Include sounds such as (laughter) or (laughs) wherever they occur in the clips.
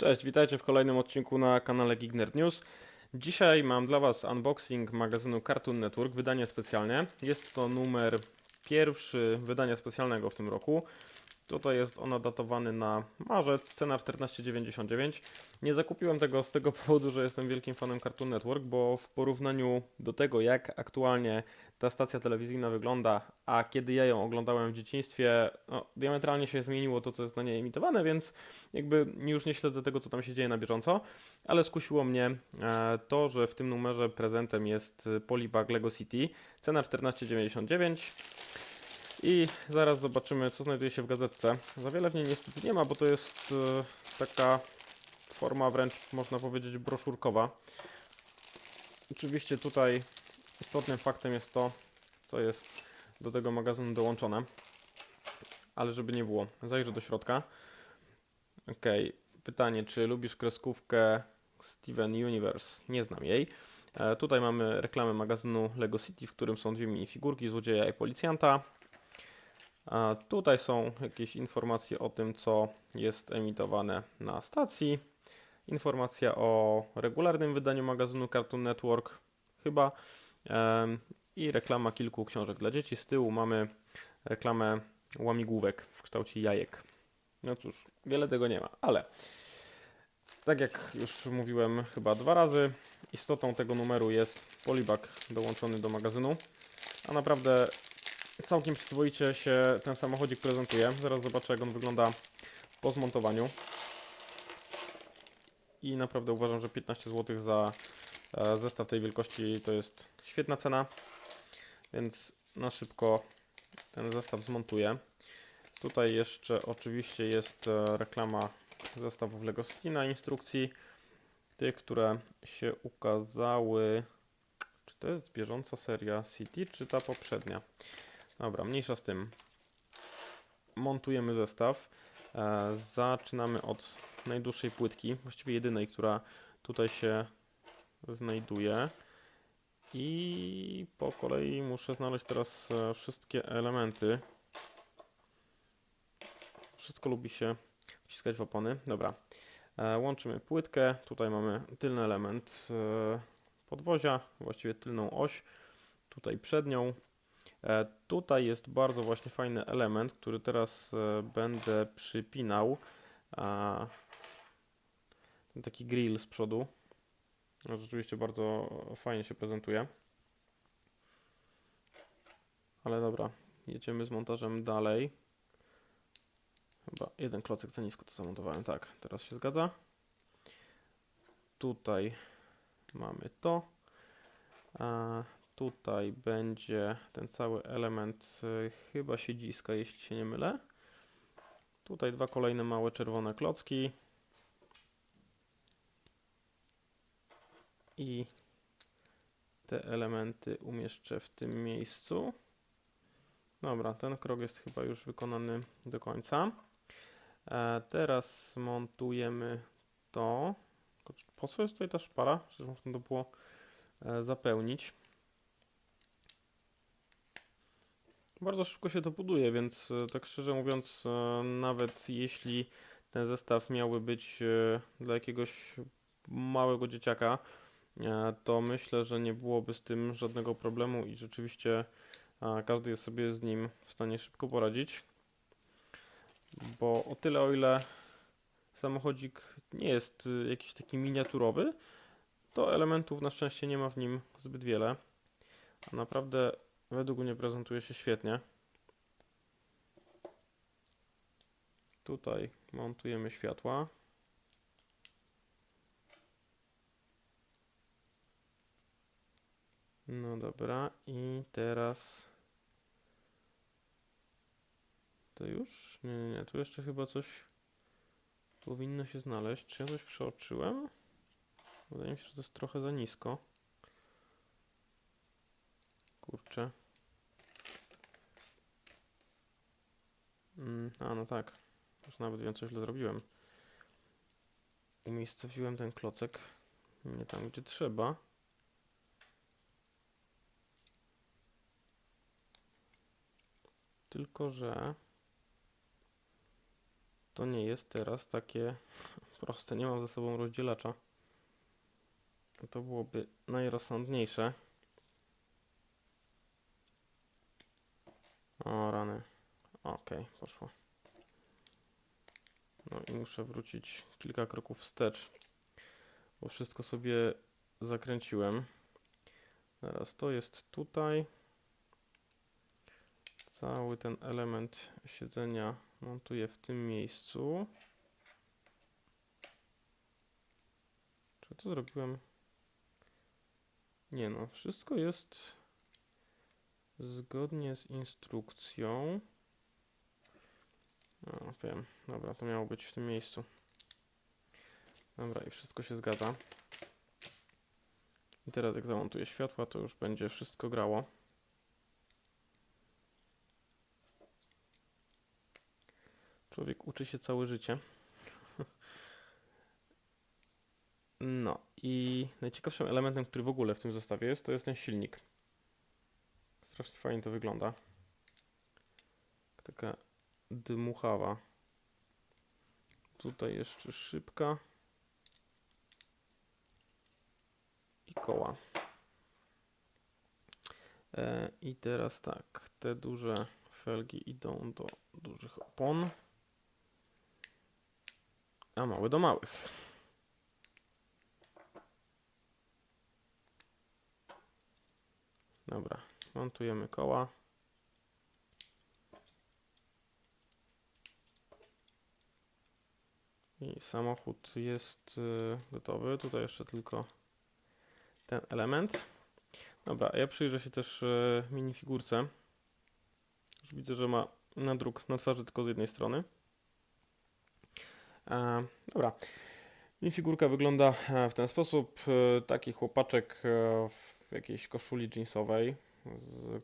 Cześć, witajcie w kolejnym odcinku na kanale Geek Nerd News. Dzisiaj mam dla Was unboxing magazynu Cartoon Network, wydanie specjalne. Jest to numer pierwszy wydania specjalnego w tym roku. Tutaj jest ono datowany na marzec, cena 14,99. Nie zakupiłem tego z tego (laughs) powodu, że jestem wielkim fanem Cartoon Network, bo w porównaniu do tego, jak aktualnie ta stacja telewizyjna wygląda, a kiedy ja ją oglądałem w dzieciństwie, no, diametralnie się zmieniło to, co jest na niej emitowane, więc jakby już nie śledzę tego, co tam się dzieje na bieżąco, ale skusiło mnie e, to, że w tym numerze prezentem jest Polybag Lego City, cena 14,99 i zaraz zobaczymy, co znajduje się w gazetce. Za wiele w niej niestety nie ma, bo to jest e, taka forma wręcz, można powiedzieć, broszurkowa. Oczywiście tutaj istotnym faktem jest to, co jest do tego magazynu dołączone. Ale żeby nie było, zajrzę do środka. Ok, pytanie, czy lubisz kreskówkę Steven Universe? Nie znam jej. E, tutaj mamy reklamę magazynu Lego City, w którym są dwie minifigurki, złodzieja i policjanta. A tutaj są jakieś informacje o tym, co jest emitowane na stacji. Informacja o regularnym wydaniu magazynu Cartoon Network, chyba. I reklama kilku książek dla dzieci. Z tyłu mamy reklamę łamigłówek w kształcie jajek. No cóż, wiele tego nie ma, ale tak jak już mówiłem chyba dwa razy, istotą tego numeru jest polibag dołączony do magazynu, a naprawdę całkiem przyzwoicie się ten samochodzik prezentuje. Zaraz zobaczę jak on wygląda po zmontowaniu. I naprawdę uważam, że 15 zł za e, zestaw tej wielkości to jest świetna cena, więc na szybko ten zestaw zmontuję. Tutaj jeszcze oczywiście jest e, reklama zestawów Lego City na instrukcji. Tych, które się ukazały. Czy to jest bieżąca seria City, czy ta poprzednia? Dobra, mniejsza z tym. Montujemy zestaw. E, zaczynamy od najdłuższej płytki, właściwie jedynej, która tutaj się znajduje. I po kolei muszę znaleźć teraz e, wszystkie elementy. Wszystko lubi się wciskać w opony. Dobra. E, łączymy płytkę. Tutaj mamy tylny element podwozia, właściwie tylną oś. Tutaj przednią. E, tutaj jest bardzo właśnie fajny element, który teraz e, będę przypinał. Ten taki grill z przodu. No, rzeczywiście bardzo fajnie się prezentuje. Ale dobra, jedziemy z montażem dalej. Chyba jeden klocek za nisko to zamontowałem. Tak, teraz się zgadza. Tutaj mamy to. Tutaj będzie ten cały element y, chyba siedziska, jeśli się nie mylę. Tutaj dwa kolejne małe czerwone klocki. I te elementy umieszczę w tym miejscu. Dobra, ten krok jest chyba już wykonany do końca. E, teraz montujemy to. Po co jest tutaj ta szpara? Przecież można to było e, zapełnić. Bardzo szybko się to buduje, więc e, tak szczerze mówiąc, e, nawet jeśli ten zestaw miałby być e, dla jakiegoś małego dzieciaka, to myślę, że nie byłoby z tym żadnego problemu i rzeczywiście każdy jest sobie z nim w stanie szybko poradzić. Bo o tyle, o ile samochodzik nie jest jakiś taki miniaturowy, to elementów na szczęście nie ma w nim zbyt wiele. A naprawdę według mnie prezentuje się świetnie. Tutaj montujemy światła. No dobra, i teraz to już? Nie, nie, nie, tu jeszcze chyba coś powinno się znaleźć. Czy ja coś przeoczyłem? Wydaje mi się, że to jest trochę za nisko. Kurczę. Mm, a, no tak. Już nawet wiem, co źle zrobiłem. Umiejscowiłem ten klocek nie tam, gdzie trzeba. Tylko, że to nie jest teraz takie (laughs) proste, nie mam ze sobą rozdzielacza. To byłoby najrozsądniejsze. O, rany. Okej, poszło. No i muszę wrócić kilka kroków wstecz, bo wszystko sobie zakręciłem. Teraz to jest tutaj. Cały ten element siedzenia montuję w tym miejscu. Czy to zrobiłem? Nie no, wszystko jest zgodnie z instrukcją. No, wiem. Dobra, to miało być w tym miejscu. Dobra, i wszystko się zgadza. I teraz jak zamontuję światła, to już będzie wszystko grało. Człowiek uczy się całe życie. (laughs) No i najciekawszym elementem, który w ogóle w tym zestawie jest, to jest ten silnik. Strasznie fajnie to wygląda. Taka dmuchawa. Tutaj jeszcze szybka. I koła. E, I teraz tak, te duże felgi idą do dużych opon, a małe do małych. Dobra, montujemy koła. I samochód jest y, gotowy. Tutaj jeszcze tylko ten element. Dobra, ja przyjrzę się też y, minifigurce. Już widzę, że ma nadruk na twarzy tylko z jednej strony. E, dobra. Minifigurka wygląda e, w ten sposób. E, Taki chłopaczek w jakiejś koszuli jeansowej,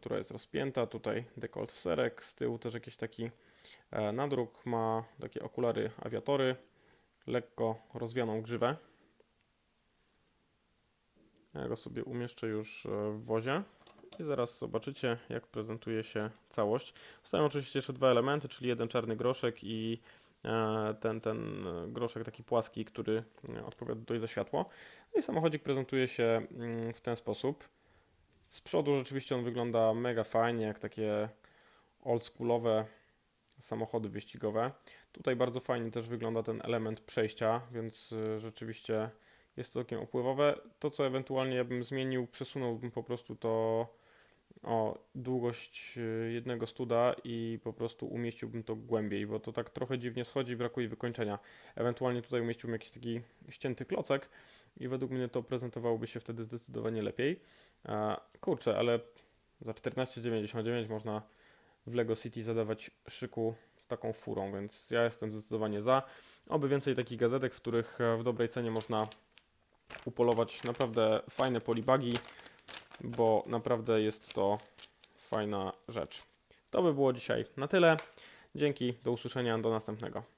która jest rozpięta. Tutaj dekolt w serek, z tyłu też jakiś taki nadruk. Ma takie okulary awiatory, lekko rozwianą grzywę. Ja go sobie umieszczę już e, w wozie i zaraz zobaczycie, jak prezentuje się całość. Zostają oczywiście jeszcze dwa elementy, czyli jeden czarny groszek i e, ten, ten e, groszek taki płaski, który e, odpowiada tutaj za światło. No i samochodzik prezentuje się mm, w ten sposób. Z przodu rzeczywiście on wygląda mega fajnie, jak takie oldschoolowe samochody wyścigowe. Tutaj bardzo fajnie też wygląda ten element przejścia, więc y, rzeczywiście jest całkiem opływowe. To, co ewentualnie ja bym zmienił, przesunąłbym po prostu to o długość y, jednego studa i po prostu umieściłbym to głębiej, bo to tak trochę dziwnie schodzi i brakuje wykończenia. Ewentualnie tutaj umieściłbym jakiś taki ścięty klocek i według mnie to prezentowałoby się wtedy zdecydowanie lepiej. Kurczę, ale za 14,99 można w Lego City zadawać szyku taką furą, więc ja jestem zdecydowanie za. Oby więcej takich gazetek, w których e, w dobrej cenie można upolować naprawdę fajne polibagi, bo naprawdę jest to fajna rzecz. To by było dzisiaj na tyle. Dzięki, do usłyszenia, do następnego.